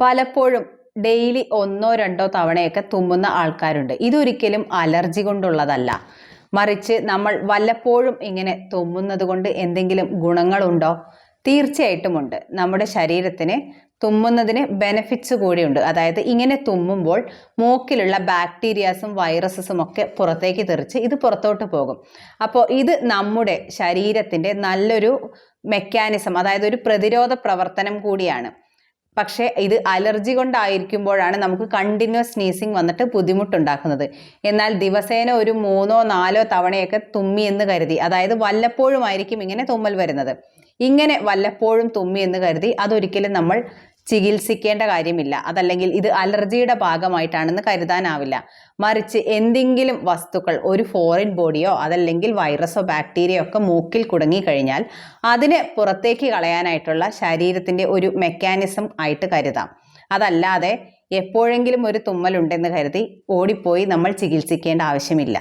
പലപ്പോഴും ഡെയിലി ഒന്നോ രണ്ടോ തവണയൊക്കെ തുമ്മുന്ന ആൾക്കാരുണ്ട്. ഇതൊരിക്കലും അലർജി കൊണ്ടുള്ളതല്ല. മറിച്ച് നമ്മൾ വല്ലപ്പോഴും ഇങ്ങനെ തുമ്മുന്നത് കൊണ്ട് എന്തെങ്കിലും ഗുണങ്ങളുണ്ടോ? തീർച്ചയായിട്ടും ഉണ്ട്. നമ്മുടെ ശരീരത്തിന് തുമ്മുന്നതിന് ബെനഫിറ്റ്സ് കൂടിയുണ്ട്. അതായത് ഇങ്ങനെ തുമ്മുമ്പോൾ മൂക്കിലുള്ള ബാക്ടീരിയാസും വൈറസസും ഒക്കെ പുറത്തേക്ക് തെറിച്ച് ഇത് പുറത്തോട്ട് പോകും. അപ്പോൾ ഇത് നമ്മുടെ ശരീരത്തിന്റെ നല്ലൊരു മെക്കാനിസം അതായത് ഒരു പ്രതിരോധ പ്രവർത്തനം കൂടിയാണ്. പക്ഷേ ഇത് അലർജി കൊണ്ടായിരിക്കുമ്പോഴാണ് നമുക്ക് കണ്ടിന്യൂസ് സ്നീസിങ് വന്നിട്ട് ബുദ്ധിമുട്ടുണ്ടാക്കുന്നത്. എന്നാൽ ദിവസേന ഒരു മൂന്നോ നാലോ തവണയൊക്കെ തുമ്മി എന്ന് കരുതി. അതായത് വല്ലപ്പോഴും ആയിരിക്കും ഇങ്ങനെ തുമ്മൽ വരുന്നത്. ഇങ്ങനെ വല്ലപ്പോഴും തുമ്മി എന്ന് കരുതി അതൊരിക്കലും നമ്മൾ ചികിത്സിക്കേണ്ട കാര്യമില്ല. അതല്ലെങ്കിൽ ഇത് അലർജിയുടെ ഭാഗമായിട്ടാണെന്ന് കരുതാനാവില്ല. മറിച്ച് എന്തെങ്കിലും വസ്തുക്കൾ ഒരു ഫോറിൻ ബോഡിയോ അതല്ലെങ്കിൽ വൈറസോ ബാക്ടീരിയയോ ഒക്കെ മൂക്കിൽ കുടുങ്ങിക്കഴിഞ്ഞാൽ അതിനെ പുറത്തേക്ക് കളയാനായിട്ടുള്ള ശരീരത്തിന്റെ ഒരു മെക്കാനിസം ആയിട്ട് കരുതാം. അതല്ലാതെ എപ്പോഴെങ്കിലും ഒരു തുമ്മലുണ്ടെന്ന് കരുതി ഓടിപ്പോയി നമ്മൾ ചികിത്സിക്കേണ്ട ആവശ്യമില്ല.